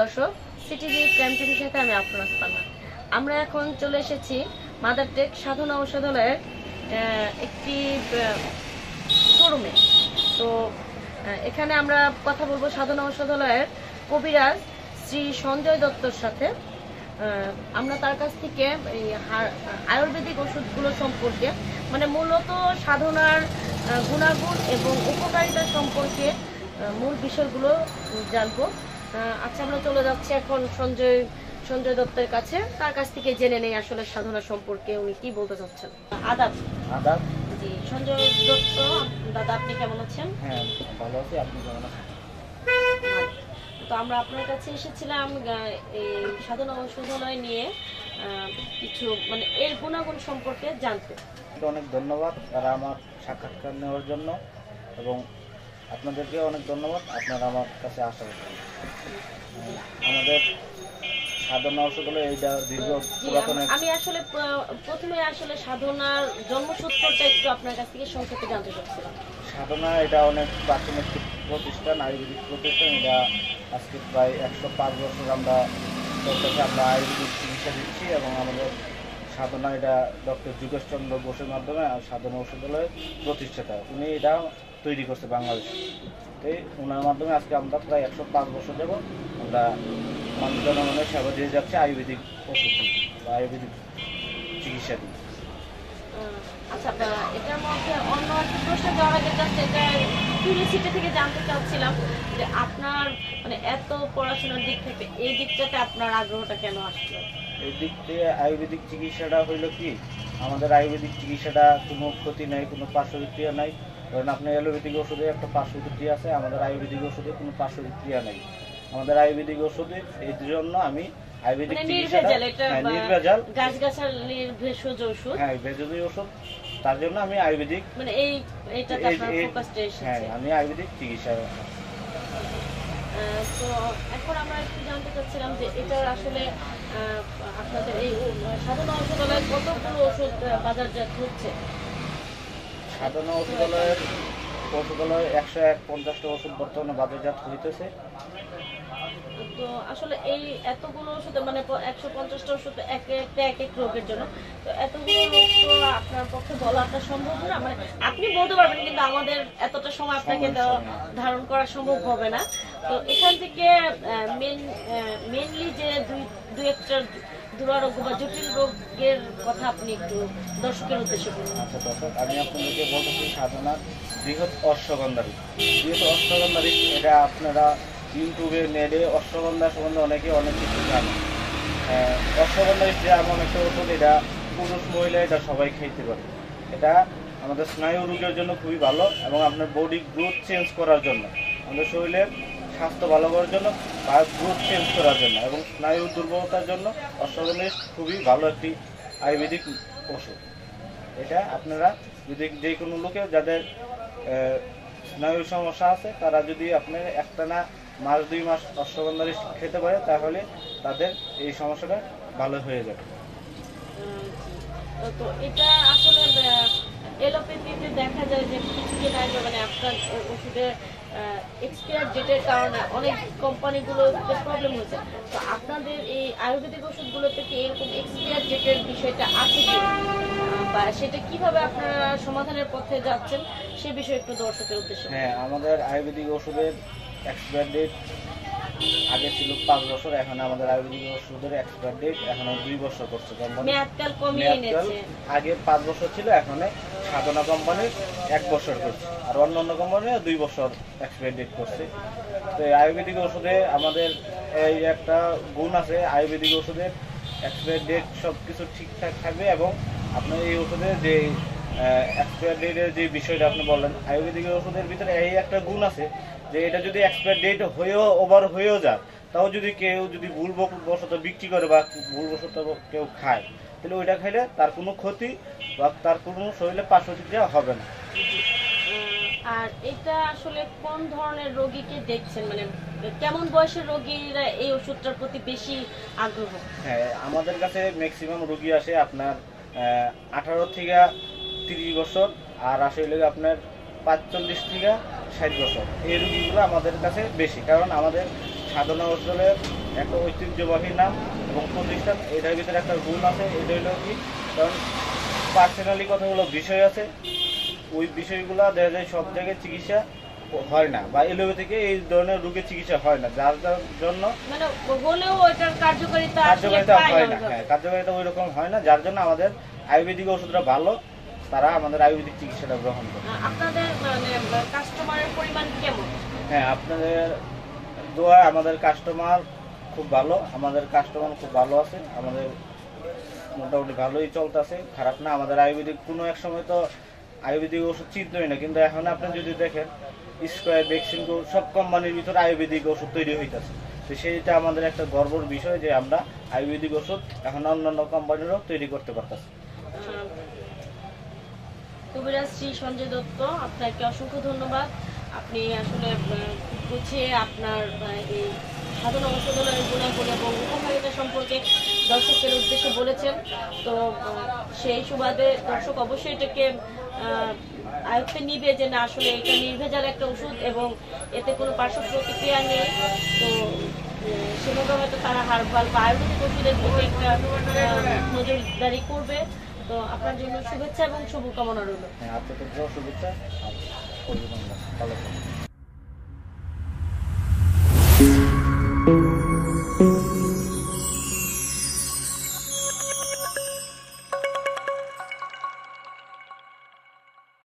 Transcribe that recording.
দর্শক CTV crime টিভির সাথে আমি আফরোজ পান্না আমরা এখন চলে এসেছি মাদার টেক সাধনা ঔষধালয়ের একটি শোরুমে তো এখানে আমরা কথা বলব সাধনা ঔষধালয়ের কবিরাজ শ্রী সঞ্জয় দত্তর সাথে। আমরা তার কাছ থেকে এই আয়ুর্বেদিক ওষুধগুলো সম্পর্কে মানে মূলত সাধনার গুণাগুণ এবং উপকারিতা সম্পর্কে মূল বিষয়গুলো জানব। আচ্ছা আমরা চলে যাচ্ছি এখন সঞ্জয় সঞ্জয় দত্তের কাছে। তার কাছ থেকে জেনে নেই আসলে সাধনা সম্পর্কে উনি কি বলতে চাচ্ছেন। আদাব। আদাব? জি সঞ্জয় দত্ত দাদা আপনি কেমন আছেন? হ্যাঁ ভালো আছি আপনি কেমন আছেন? তো আমরা আপনার কাছে এসেছিলাম এই সাধনা ঔষধালয় নিয়ে কিছু মানে এর গুণাগুণ সম্পর্কে জানতে। অনেক ধন্যবাদ তারা আমার সাক্ষাৎকার নেওয়ার জন্য এবং আপনাদেরকে অনেক ধন্যবাদ। আপনারা আমার কাছে জন্য আমাদের ঔষধ এইটা দীর্ঘ পুরাতন আমি আসলে প্রথমে আসলে সাধনার জন্মসূত্রটা একটু আপনার কাছ থেকে সংক্ষেপে জানতে চাচ্ছিলাম। সাধনা এটা অনেক প্রাচীন একটি প্রতিষ্ঠান আয়ুর্বেদিক প্রতিষ্ঠান। এটা আজকে প্রায় একশো পাঁচ বছর আমরা আয়ুর্বেদিক চিকিৎসা দিচ্ছি এবং আমাদের সাধনা এটা ডক্টর যোগেশচন্দ্র বোসের মাধ্যমে আর সাধনা ঔষধালয়ের প্রতিষ্ঠাতা। উনি এটা তৈরি করছে বাংলাদেশ। তো এই ওনার মাধ্যমে আজকে আমরা প্রায় একশো পাঁচ বছর যাব। আমরা মানুষ জনগণের সেবা দিয়ে যাচ্ছে আয়ুর্বেদিক ওষুধ বা আয়ুর্বেদিক চিকিৎসা দিয়ে। আচ্ছা এটার মধ্যে অন্য একটা প্রশ্ন যাওয়ার আগে জাস্ট এটা থেকে জানতে চাচ্ছিলাম যে আপনার মানে এত পড়াশোনার দিক থেকে এই দিকটাতে আপনার আগ্রহটা কেন আসলো? এই দিক দিয়ে আয়ুর্বেদিক চিকিৎসাটা হইল কি? আমাদের আয়ুর্বেদিক চিকিৎসাটা কোনো ক্ষতি নাই কোনো পার্শ্বক্রিয়া নাই। কারণ আপনার অ্যালোপ্যাথিক ওষুধে একটা পার্শ্বক্রিয়া আছে আমাদের আয়ুর্বেদিক ওষুধে কোনো পার্শ্বক্রিয়া নাই। আমাদের আয়ুর্বেদিক ওষুধে এই জন্য আমি আয়ুর্বেদিক মানে নির্ভেজাল এটা হ্যাঁ, ভেষজ ওষুধ? হ্যাঁ ভেজলি ওষুধ। তার জন্য আমি আয়ুর্বেদিক মানে এই এইটাতে আপনার এই- ফোকাসটা হ্যাঁ আমি আয়ুর্বেদিক চিকিৎসা তো এখন আমরা একটু জানতে চাচ্ছিলাম যে এটার আসলে আপনাদের এই সাধারণ ঔষধালয়ে কতগুলো ওষুধ বাজারজাত হচ্ছে? সাধারণ ওষুধালয়ের ওষুধালয় একশো এক পঞ্চাশটা ওষুধ বর্তমানে বাজারজাত হইতেছে। তো আসলে এই এতগুলো ওষুধ মানে একশো পঞ্চাশটা ওষুধ এক একটা এক এক রোগের জন্য। তো এতগুলো রোগ তো আপনার পক্ষে বলাটা সম্ভব না। মানে আপনি বলতে পারবেন কিন্তু আমাদের এতটা সময় আপনাকে। ধারণ করা সম্ভব হবে না। তো এখান থেকে মেন মেনলি যে দুই দুই একটা দুরারোগ্য বা জটিল রোগের কথা আপনি একটু দর্শকের উদ্দেশ্যে বলুন। আচ্ছা দর্শক আমি আপনাদেরকে বলতেছি সাধনার বৃহৎ অশ্বগন্ধারী। বৃহৎ অশ্বগন্ধারী এটা আপনারা ইউটিউবে নেটে অশ্বগন্ধা সম্বন্ধে অনেকে অনেক কিছু জানে আহ, অশ্বগন্ধারী যে এমন একটা ওষুধ এটা পুরুষ মহিলা এটা সবাই খাইতে পারে। এটা আমাদের স্নায়ু রোগের জন্য খুবই ভালো এবং আপনার বডি গ্রোথ চেঞ্জ করার জন্য। আমাদের শরীরের স্বাস্থ্য ভালো করার জন্য বা গ্রোথ চেঞ্জ করার জন্য এবং স্নায়ু দুর্বলতার জন্য অশ্বগন্ধা খুবই ভালো একটি আয়ুর্বেদিক ওষুধ এটা আপনারা যদি যে কোনো লোকে যাদের স্নায়ু সমস্যা আছে, তারা যদি আপনার একটানা মাস, দুই মাস অশ্বগন্ধারি খেতে পারে, তাহলে তাদের এই সমস্যাটা ভালো হয়ে যাবে। তো এটা আসলে, এলোপ্যাথিতে দেখা যায় যে কিছুদিন আগে মানে আপনার ওষুধের এক্সপায়ার ডেটের কারণে অনেক কোম্পানিগুলোতে প্রবলেম হয়েছে। তো আপনাদের এই আয়ুর্বেদিক ওষুধগুলোতে কি এরকম এক্সপায়ার ডেটের বিষয়টা আছে কি? বা সেটা কীভাবে আপনারা সমাধানের পথে যাচ্ছেন, সে বিষয়ে একটু দর্শকের উদ্দেশ্যে হ্যাঁ আমাদের আয়ুর্বেদিক ওষুধের এক্সপায়ার ডেট আগে ছিল পাঁচ বছর এখন আমাদের আয়ুর্বেদিক ওষুধের এক্সপায়ার ডেট এখন দুই বছর করছে কোম্পানি আগে পাঁচ বছর ছিল এখন সাধনা কোম্পানির এক বছর করছে। আর অন্য অন্য কোম্পানি দুই বছর এক্সপায়ার ডেট করছে। তো এই আয়ুর্বেদিক ওষুধে আমাদের এই একটা গুণ আছে আয়ুর্বেদিক ওষুধের এক্সপায়ার ডেট সব কিছু ঠিকঠাক থাকবে এবং আপনার এই ওষুধের যে এক্সপায়ার ডেটের যে বিষয়টা আপনি বললেন আয়ুর্বেদিক ওষুধের ভিতরে এই একটা গুণ আছে যে এটা যদি এক্সপায়ার ডেট হয়েও ওভার হয়েও যায় তাও যদি কেউ যদি ভুল বশত বিক্রি করে বা ভুল বশত কেউ খায় তাহলে ওইটা খাইলে তার কোনো ক্ষতি বা তার কোনো শরীরে পার্শ্বক্রিয়া হবে না। আর এটা আসলে কোন ধরনের রোগীকে দেখছেন? মানে কেমন বয়সের রোগীরা এই ওষুধটার প্রতি বেশি আগ্রহ? হ্যাঁ আমাদের কাছে ম্যাক্সিমাম রুগী আসে আপনার আঠারো থেকে তিরিশ বছর আর আসে হলে আপনার পাঁচচল্লিশ থেকে ষাট বছর। এই রুগীগুলো আমাদের কাছে বেশি কারণ আমাদের সাধনা অঞ্চলের একটা ঐতিহ্যবাহী নাম এবং প্রতিষ্ঠান এটার ভিতরে একটা গুণ আছে এটা হলো কি? কারণ পার্সোনালি কতগুলো বিষয় আছে ওই বিষয়গুলো দেখা যায় সব জায়গায় চিকিৎসা হয় না বা এলোপ্যাথিকে এই ধরনের রোগের চিকিৎসা হয় না যার যার জন্য মানে হলেও ওইটার কার্যকারিতা কার্যকারিতা হয় না না হ্যাঁ কার্যকারিতা ওই রকম হয় না যার জন্য আমাদের আয়ুর্বেদিক ওষুধটা ভালো তারা আমাদের আয়ুর্বেদিক চিকিৎসাটা গ্রহণ করে। আপনাদের মানে কাস্টমারের পরিমাণ কেমন? হ্যাঁ আপনাদের দোয়া আমাদের কাস্টমার খুব ভালো আমাদের কাস্টমার খুব ভালো আছে আমাদের মোটামুটি ভালোই চলতেছে খারাপ না আমাদের আয়ুর্বেদিক কোনো এক সময় তো আয়ুর্বেদিক ওষুধ চিনতই না কিন্তু এখন আপনি যদি দেখেন স্কোয়ার ভ্যাকসিন সব কোম্পানির ভিতরে আয়ুর্বেদিক ওষুধ তৈরি হইতেছে। তো সেইটা আমাদের একটা গর্বর বিষয় যে আমরা আয়ুর্বেদিক ওষুধ এখন অন্যান্য কোম্পানিরও তৈরি করতে পারতেছি। আহ, কবিরাজ শ্রী সঞ্জয় দত্ত, আপনাকে অসংখ্য ধন্যবাদ। আপনি আসলে গুছিয়ে আপনার এই সাধনা ঔষধালয়ের গুণাগুণ এবং উপকারিতা সম্পর্কে দর্শকের উদ্দেশ্যে বলেছেন। তো সেই সুবাদে দর্শক অবশ্যই এটাকে আয়ত্তে নিবে যে না, আসলে এটা নির্ভেজাল একটা ওষুধ এবং এতে কোনো পার্শ্ব প্রতিক্রিয়া নেই। তো সেভাবে হয়তো তারা হারবাল বা আয়ুর্বেদিক ওষুধের প্রতি একটা নজরদারি করবে। তো আপনার জন্য শুভেচ্ছা এবং শুভকামনা রইল। হ্যাঁ আপনাদের শুভেচ্ছা। ভালো থাকবেন।